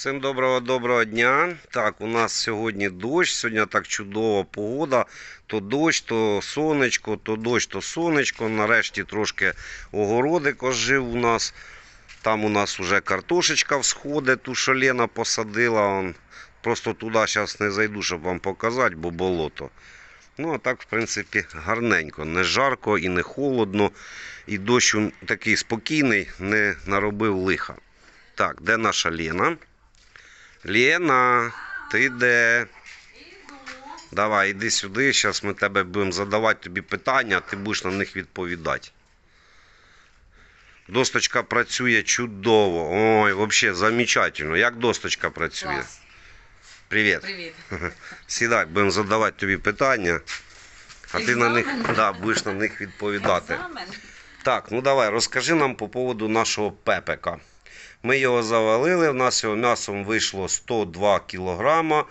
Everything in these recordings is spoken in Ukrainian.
Всім доброго доброго дня. Так, у нас сьогодні дощ. Сьогодні так чудова погода. То дощ, то сонечко, то дощ, то сонечко. Нарешті трошки огородик ожив у нас. Там у нас вже картошечка всходить, ту що Лена посадила. Он. Просто туди зараз не зайду, щоб вам показати, бо болото. Ну, а так, в принципі, гарненько. Не жарко і не холодно. І дощ такий спокійний, не наробив лиха. Так, де наша Лена? Лена, ти де? Давай, іди сюди. Зараз ми тебе будемо задавати тобі питання, а ти будеш на них відповідати. Досточка працює чудово. Ой, взагалі замечательно. Як досточка працює? Клас. Привіт. Привіт. Сідай, будемо задавати тобі питання. А ти на них да, будеш на них відповідати. Так, ну давай, розкажи нам по поводу нашого пепека. Ми його завалили, в нас його м'ясом вийшло 102 кілограма.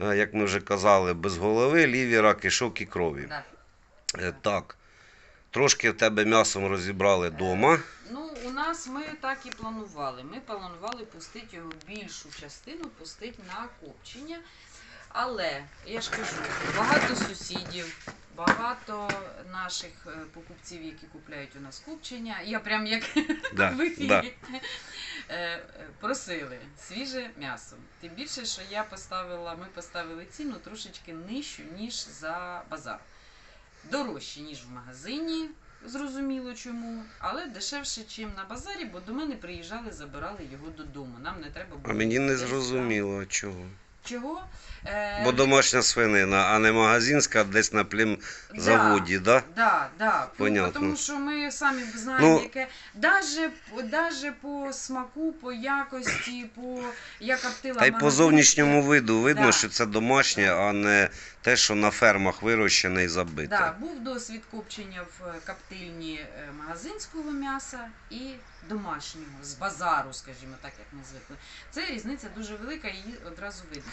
Е, Як ми вже казали, без голови, лівіра, кишок і крові. Да. Е, Так. Трошки в тебе м'ясом розібрали вдома. Ну, у нас ми так і планували. Ми планували пустити його більшу частину, пустити на копчення. Але я ж кажу, багато сусідів, багато наших е, покупців, які купляють у нас копчення. Я прям як Да, в ефірі. да. Е, е, Просили свіже м'ясо. Тим більше, що я поставила, ми поставили ціну трошечки нижчу, ніж за базар. Дорожче, ніж в магазині, зрозуміло чому, але дешевше, ніж на базарі, бо до мене приїжджали, забирали його додому. Нам не треба було. А мені не зрозуміло чого. Чого? Е, Бо домашня свинина, а не магазинська десь на племзаводі, да? Да, да. да. Понятно. Тому що ми самі знаємо, Ну- яке даже, даже по смаку, по якості, по яка коптила Та й по зовнішньому виду видно, Да. що це домашнє, а не те, що на фермах вирощене і забите. Да, був досвід копчення в каптильні коптильні е, магазинського м'яса і домашнього, з базару, скажімо так, як ми звикли. Це різниця дуже велика, її одразу видно.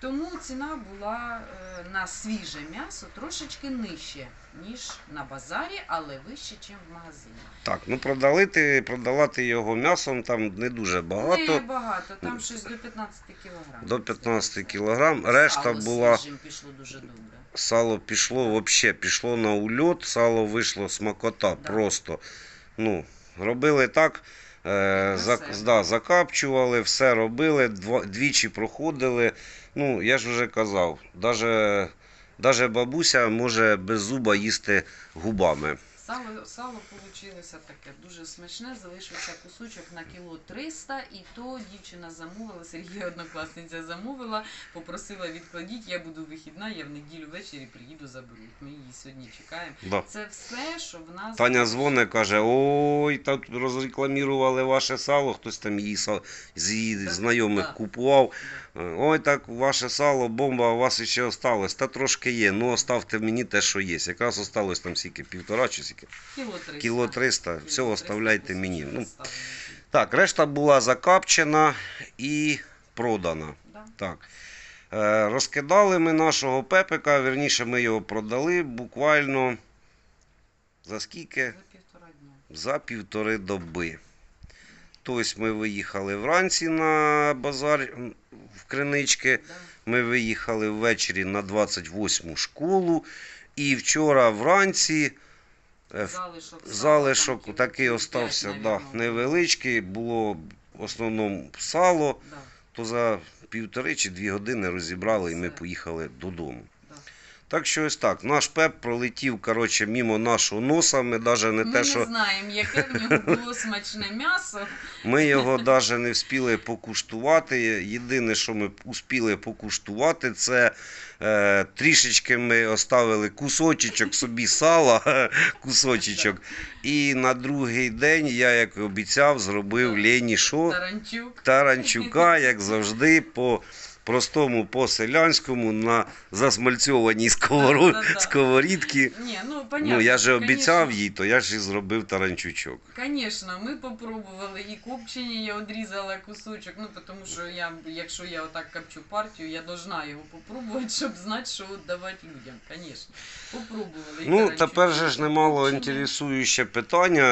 Тому ціна була е, на свіже м'ясо трошечки нижче, ніж на базарі, але вище, ніж в магазині. Так, ну продали ти, продала ти його м'ясом там не дуже багато. Не багато, там щось до 15 кг. До 15 кілограм. Решта була Свіжим пішло дуже добре. сало пішло взагалі, пішло на ульот, сало вийшло смакота Да. просто. Ну, робили так. Е, за, да, закапчували, все робили, дво, двічі проходили. Ну, я ж вже казав, даже, даже бабуся може без зуба їсти губами. Сало, сало вийшло таке дуже смачне, залишився кусочок на кіло 300, і то дівчина замовила, Сергія однокласниця замовила, попросила відкладіть, я буду вихідна, я в неділю ввечері приїду, заберу. Ми її сьогодні чекаємо. Да. Це все, що в нас... Таня дзвонить, каже: ой, так розрекламували ваше сало, хтось там її з її Так, знайомих так. купував. Е, Ой, так ваше сало, бомба, а у вас ще осталось. Та трошки є. Ну, оставте мені те, що є. Якраз осталось там скільки, півтора чи скільки? Кіло 300. Кіло 300. Все, оставляйте мені. Ну, так, решта була закапчена і продана. Да. Так. Е, розкидали ми нашого пепика, верніше ми його продали буквально за скільки? За півтора дня. за півтори доби. Тобто ми виїхали вранці на базар в Кринички, ми виїхали ввечері на 28-му школу. І вчора вранці е, Залишок, залишок там такий остався да, невеличкий, було в основному сало, Да, то за півтори чи дві години розібрали і ми поїхали додому. Так що ось так. Наш пеп пролетів коротше, мімо нашого носа. Ми навіть не Ми те, не що знаємо, яке в нього було смачне м'ясо. Ми його навіть не встигли покуштувати. Єдине, що ми успіли покуштувати, це е, трішечки ми оставили кусочечок собі сала, кусочечок. І на другий день я, як обіцяв, зробив Лені що? Таранчук. Таранчука, як завжди, по простому, по селянському, на засмальцьованій сковород... Да-да-да. сковорідці. Ні, ну понятно. Ну, я же обіцяв конечно. їй, то я ж і зробив таранчучок. Звісно, ми попробували і копчення, я одрізала кусочок, ну тому що я, якщо я отак копчу партію, я должна його попробувати, щоб знати, що давати людям. Звісно, попробували. і Ну, тепер же ж немало інтересуюче питання.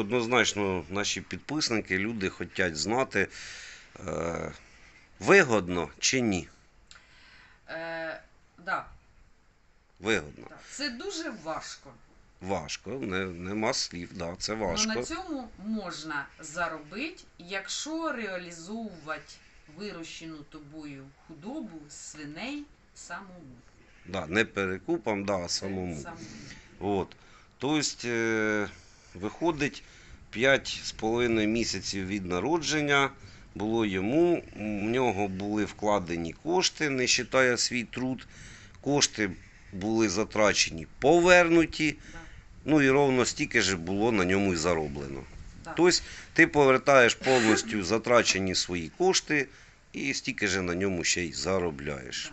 Однозначно, наші підписники, люди хочуть знати, Е, вигодно чи ні? Е, да, Вигодно. да. Це дуже важко. Важко, не, нема слів, да, це важко. Ну, на цьому можна заробити, якщо реалізовувати вирощену тобою худобу свиней самому. Да, не перекупом, да, а самому. самому. От. Тобто, е, виходить 5,5 місяців від народження було йому, в нього були вкладені кошти, не вважає свій труд. Кошти були затрачені, повернуті. Да, Ну і ровно стільки ж було на ньому і зароблено. да. Тобто ти повертаєш повністю затрачені свої кошти і стільки ж на ньому ще й заробляєш.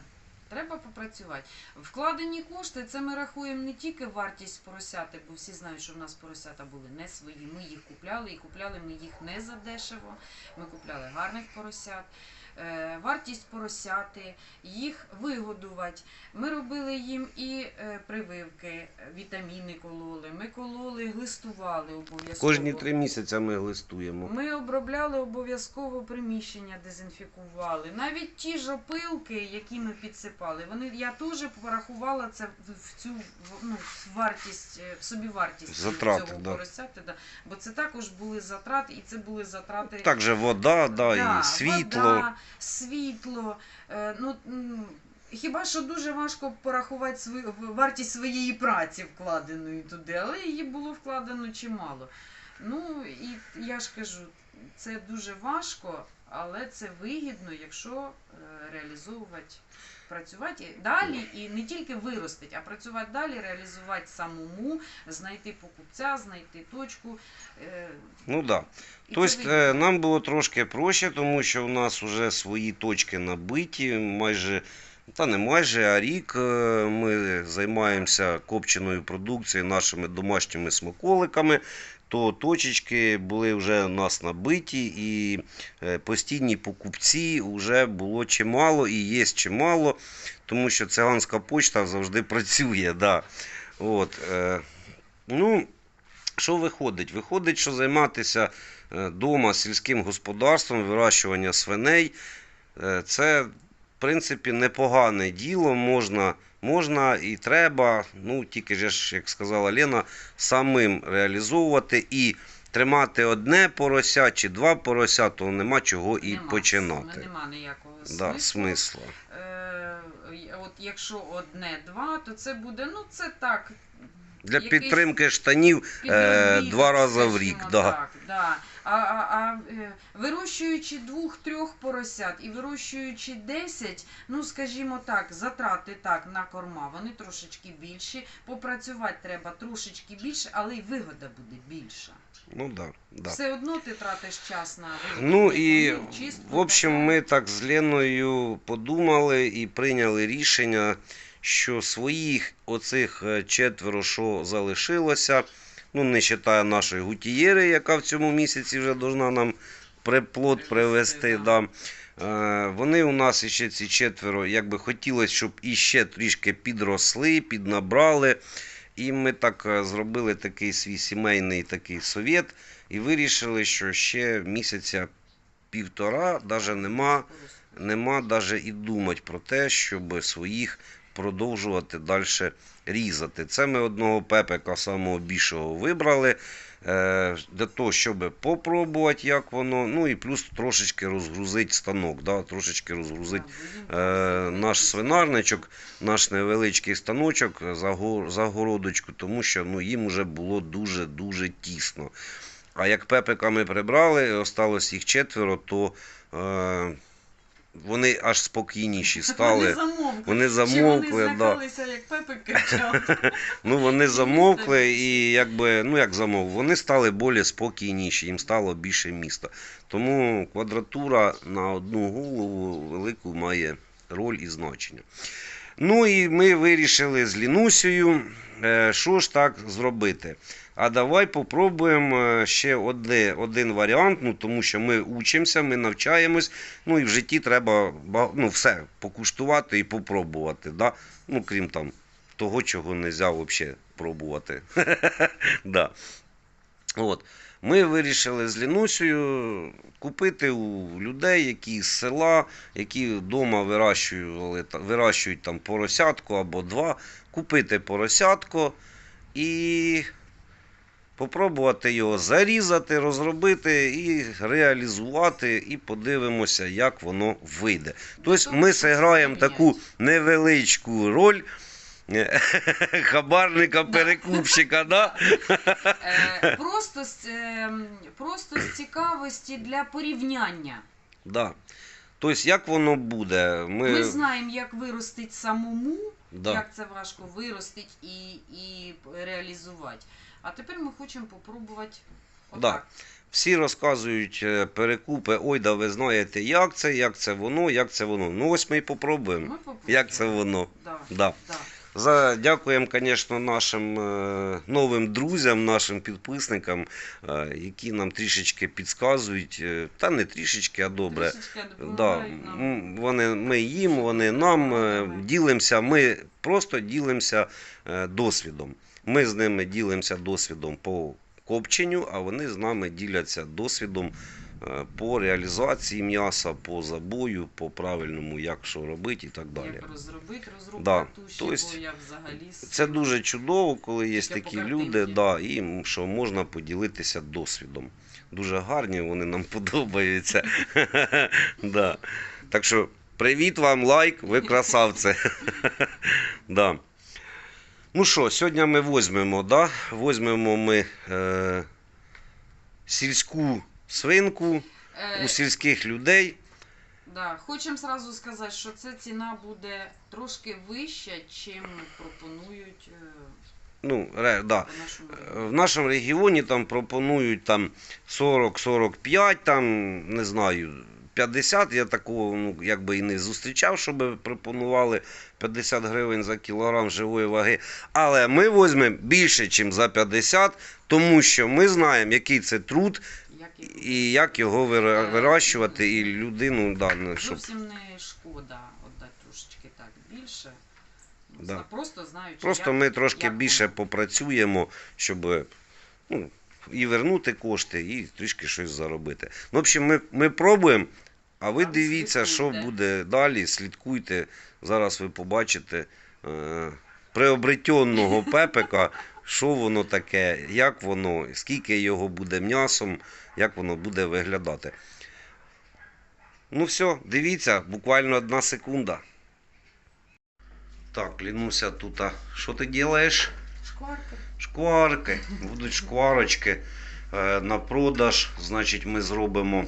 Треба попрацювати. Вкладені кошти, це ми рахуємо не тільки вартість поросяти, бо всі знають, що в нас поросята були не свої. Ми їх купляли і купляли ми їх не за дешево. Ми купляли гарних поросят. Е, Вартість поросяти, їх вигодувати. Ми робили їм і е, прививки, вітаміни кололи. Ми кололи, глистували обов'язково. Кожні три місяці ми глистуємо. Ми обробляли обов'язково приміщення, дезінфікували. Навіть ті ж опилки, які ми підсипали, вони я теж порахувала це в, цю ну, вартість, е, в собівартість Затрати, цього да. поросяти. Да. Бо це також були затрати, і це були затрати. Так же вода, да, Да, і світло. Вода, світло. Е, ну, хіба що дуже важко порахувати свою, вартість своєї праці вкладеної туди, але її було вкладено чимало. Ну і я ж кажу, це дуже важко, але це вигідно, якщо е, реалізовувати. Працювати далі і не тільки виростити, а працювати далі, реалізувати самому, знайти покупця, знайти точку. Е, Ну да. Тобто е, нам було трошки проще, тому що у нас вже свої точки набиті, майже, та не майже, а рік е, ми займаємося копченою продукцією, нашими домашніми смаколиками. То точечки були вже у нас набиті, і е, постійні покупці вже було чимало і є чимало, тому що циганська почта завжди працює. Да. От, е, ну, що виходить? Виходить, що займатися вдома сільським господарством, вирощування свиней, е, це, в принципі, непогане діло. Можна, можна і треба, ну, тільки ж, як сказала Лена, самим реалізовувати і тримати одне порося чи два порося, то нема чого і Нема, починати. Нема ніякого Да, смисла. Е, от якщо одне-два, то це буде, ну це так. Для якийсь підтримки штанів підробіток, два рази в скажімо рік, да. Так, да. А, а, а е, вирощуючи двох-трьох поросят і вирощуючи 10, ну скажімо так, затрати так на корма, вони трошечки більші. Попрацювати треба трошечки більше, але й вигода буде більша. Ну, да, да. Все одно ти тратиш час на Ну і чистку, в общем, ми так з Леною подумали і прийняли рішення, що своїх оцих е, четверо, що залишилося, ну не вважає нашої гутієри, яка в цьому місяці вже должна нам приплод Привезти. Да. Е, Вони у нас іще ці четверо, якби хотілося, щоб іще трішки підросли, піднабрали. І ми так е, зробили такий свій сімейний такий совєт і вирішили, що ще місяця півтора навіть нема, нема даже і думати про те, щоб своїх продовжувати далі різати. Це ми одного пепека самого більшого вибрали. е, Для того, щоб попробувати, як воно, ну і плюс трошечки розгрузити станок, да, трошечки розгрузити е, наш свинарничок, наш невеличкий станочок, загородочку, тому що ну, їм вже було дуже-дуже тісно. А як пепика ми прибрали, осталось їх четверо, то е, вони аж спокійніші стали. Вони замовкли. Вони замовкли, вони да. як Пепик. Ну, вони замовкли і якби, ну як замовк, вони стали більш спокійніші, їм стало більше міста. Тому квадратура на одну голову велику має роль і значення. Ну і ми вирішили з Лінусею, е, що ж так зробити. А давай попробуємо е, ще одне, один варіант, ну, тому що ми учимося, ми навчаємось, ну і в житті треба ну, все покуштувати і попробувати. Да? Ну, крім там того, чого не можна взагалі пробувати. да. От. Ми вирішили з Лінусею купити у людей, які з села, які вдома вирощували, та- вирощують там поросятку або два, купити поросятко і попробувати його зарізати, розробити і реалізувати, і подивимося, як воно вийде. Тобто ми зіграємо таку невеличку роль е, хабарника, перекупщика, да? Е, просто, з, е, просто з цікавості для порівняння. Да. Тобто, як воно буде? Ми, Ми знаємо, як виростить самому, да. як це важко виростить і, і реалізувати. А тепер ми хочемо попробувати отак. Всі розказують е, перекупи, ой, да ви знаєте, як це, як це воно, як це воно. Ну ось ми і попробуємо. Ми попробуємо. Як це воно? Да, Да. да. За, дякуємо, звісно, нашим е, новим друзям, нашим підписникам, е, які нам трішечки підказують. та не трішечки, а добре. Трішечки Да, нам. вони, ми їм, вони нам ділимося, ми просто ділимося досвідом. Ми з ними ділимося досвідом по копченню, а вони з нами діляться досвідом е, по реалізації м'яса, по забою, по правильному, як що робити і так далі. Як розробити розробку Да, туші, то есть бо я взагалі... Це дуже чудово, коли є по такі люди, да, і що можна поділитися досвідом. Дуже гарні, вони нам подобаються. да. Так що привіт вам, лайк, ви красавці. да. Ну що, сьогодні ми візьмемо, да? візьмемо ми е, сільську свинку Е, у сільських людей. Да, хочемо сразу сказати, що ця ціна буде трошки вища, чим пропонують е, Ну, ре, да. Е. В нашому регіоні там пропонують там 40-45, там, не знаю, 50. Я такого ну, якби і не зустрічав, щоб пропонували 50 гривень за кілограм живої ваги. Але ми візьмемо більше, ніж за 50, тому що ми знаємо, який це труд і як його вирощувати, і людину, да, ну, щоб зовсім не шкода віддати трошечки так більше. Ну, Да. Просто знаючи, Просто як, ми трошки як більше воно. попрацюємо, щоб ну, і вернути кошти, і трішки щось заробити. Ну, в общем, ми, ми пробуємо, а ви дивіться, що буде далі, слідкуйте. Зараз ви побачите е, приобретенного пепека, що воно таке, як воно, скільки його буде м'ясом, як воно буде виглядати. Ну все, дивіться, буквально одна секунда. Так, Лінуся, тут, що ти робиш? Шкварки. Шкварки, будуть шкварочки е, на продаж. Значить, ми зробимо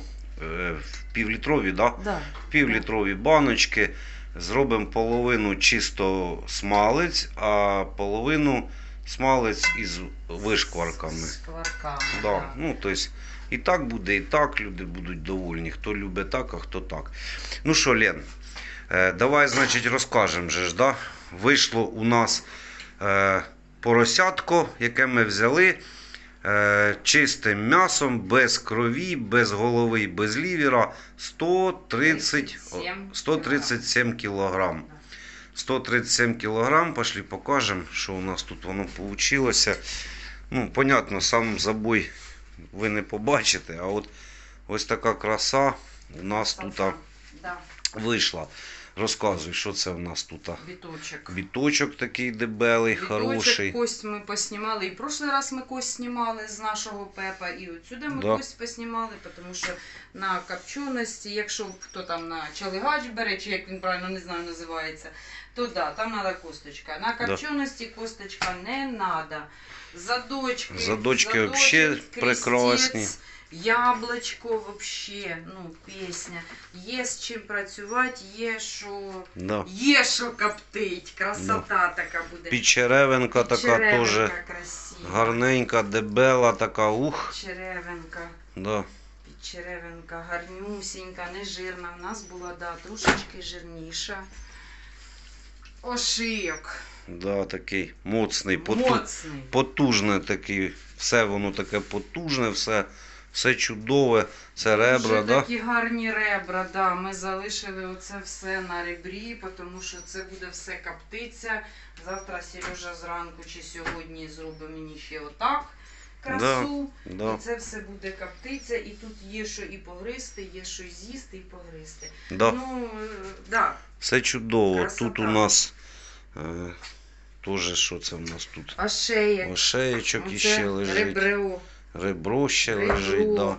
півлітрові, да? Да. півлітрові баночки. Зробимо половину чисто смалець, а половину смалець із вишкварками. Шкварками. Да. да. Ну, тобто, і так буде, і так люди будуть довольні. Хто любить так, а хто так. Ну що, Лен, е, давай, значить, розкажемо же ж, да? Вийшло у нас е, поросятко, яке ми взяли е, чистим м'ясом, без крові, без голови, без лівера 130, 137 кілограм. 137 кілограм, пошли покажемо, що у нас тут воно вийшло. Ну, понятно, сам забой ви не побачите, а от ось така краса у нас тут Да. вийшла. Розказуй, що це у нас тут. Біточок. Біточок такий дебелий, Біточок, хороший. кость ми поснімали. І в прошлий раз ми кость знімали з нашого пепа, і отсюди ми Да. кость поснімали, тому що на копченості, якщо хто там на чалигач бере, чи як він правильно не знаю, називається, то да, там треба косточка. На Да. косточка не треба. Задочки, Задочки вообще крестець, прекрасні. Яблочко вообще, ну, пісня. Є з чим працювати, є що. Да. Є що коптить, красота така буде. Підчеревинка така теж красива. гарненька, дебела, така ух. Черевинка, Да. підчеревинка, гарнюсінька, не жирна. У нас була, да, трошечки жирніша. Ошийок. Да, такий моцний, поту... Моцний. потужне такий. Все воно таке потужне, все, все чудове. Це ребра, Дуже да? такі гарні ребра, да. Ми залишили оце все на ребрі, тому що це буде все коптиться. Завтра Сережа зранку чи сьогодні зробить мені ще отак. красу. Да, І це все буде коптиться, і тут є що і погризти, є що і з'їсти, і погризти. да. Ну, е, да. Все чудово. Красота. Тут у нас е, теж що це в нас тут? А ще. Ошеєчок іще лежить. Ребро, Ребро ще ребро, лежить, да.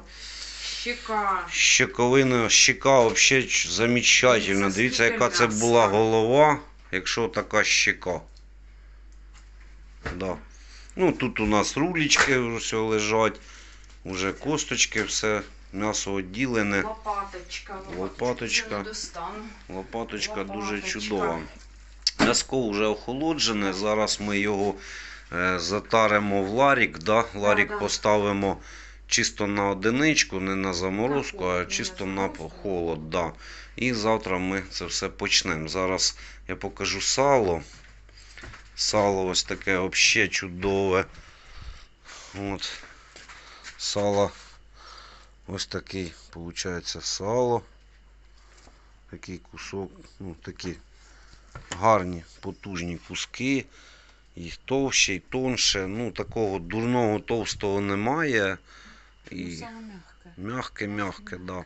щека. Щековина, щека взагалі замечательна. Дивіться, яка це була голова, якщо така щека. Да. Ну, тут у нас рулічки все лежать, уже косточки, все, м'ясо відділене. Лопаточка. Лопаточка. Лопаточка дуже чудова. М'яско вже охолоджене. Зараз ми його затаримо в ларік. Да? Ларік да. поставимо чисто на одиничку, не на заморозку, а чисто на холод. Да. І завтра ми це все почнемо. Зараз я покажу сало. Сало ось таке взагалі чудове. От. Сало. Ось такий, виходить, сало. Такий кусок, ну такі гарні, потужні куски. Їх товще і тонше. Ну, такого дурного товстого немає. Ну, І саме м'яке. м'ягке-м'ягке, да.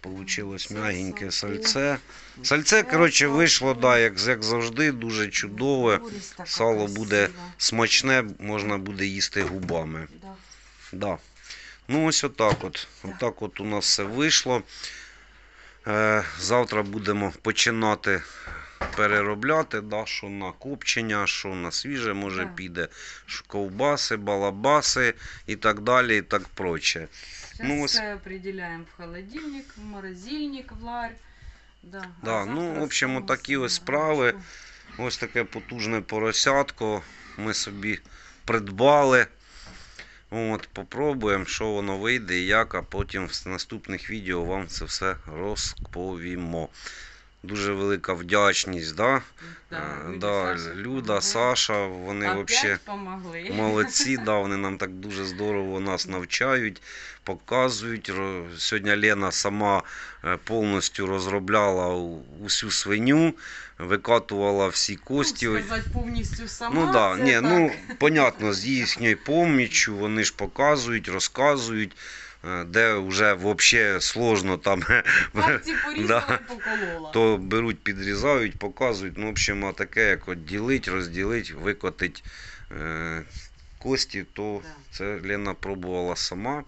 Получилось м'ягеньке сальце. Сальце, коротше, вийшло, да, як, як завжди, дуже чудове. Сало буде. Смачне, можна буде їсти губами. Да. Да. Ну, ось отак от. Отак от у нас все вийшло. Е, завтра будемо починати переробляти, да, що на копчення, що на свіже, може Да. піде що ковбаси, балабаси і так далі, і так проче. Сейчас Ну, ось- все определяем в холодильник, в морозильник, в ларь. Да, а Да, ну, завтра в общем, отакі ось справи. гарячку. Ось таке потужне поросятко ми собі придбали. От, попробуємо, що воно вийде і як, а потім в наступних відео вам це все розповімо. Дуже велика вдячність, да? Да, Е, да, Саша Люда. Саша, вони взагалі молодці, да, вони нам так дуже здорово нас навчають, показують. Сьогодні Лена сама е, повністю розробляла усю свиню, викатувала всі кості. Ну, сказати повністю сама. Ну да, це ні, так. ну понятно, з їхньою поміччю вони ж показують, розказують, де вже взагалі сложно там, Да. поколола. то беруть, підрізають, показують. Ну, в общем, а таке, як от ділить, розділить, викотить е, кості, то Да. це Лена пробувала сама.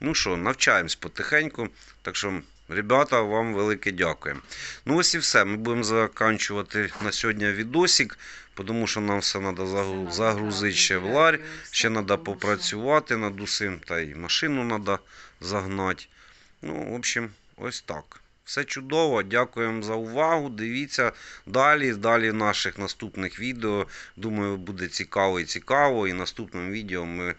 Ну що, навчаємось потихеньку. Так що, ребята, вам велике дякуємо. Ну ось і все. Ми будемо закінчувати на сьогодні відосик, тому що нам все треба загрузити ще в ларь. Ще треба попрацювати над усім, та й машину треба загнати. Ну, в общем, ось так. Все чудово, дякуємо за увагу. Дивіться далі, далі в наших наступних відео. Думаю, буде цікаво і цікаво. І наступним відео ми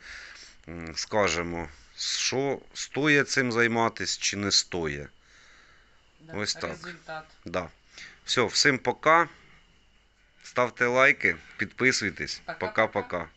скажемо, що стоїть цим займатися чи не стоїть. Да, Ось так. Результат. Да. Все, всім пока. Ставте лайки, підписуйтесь. Пока-пока.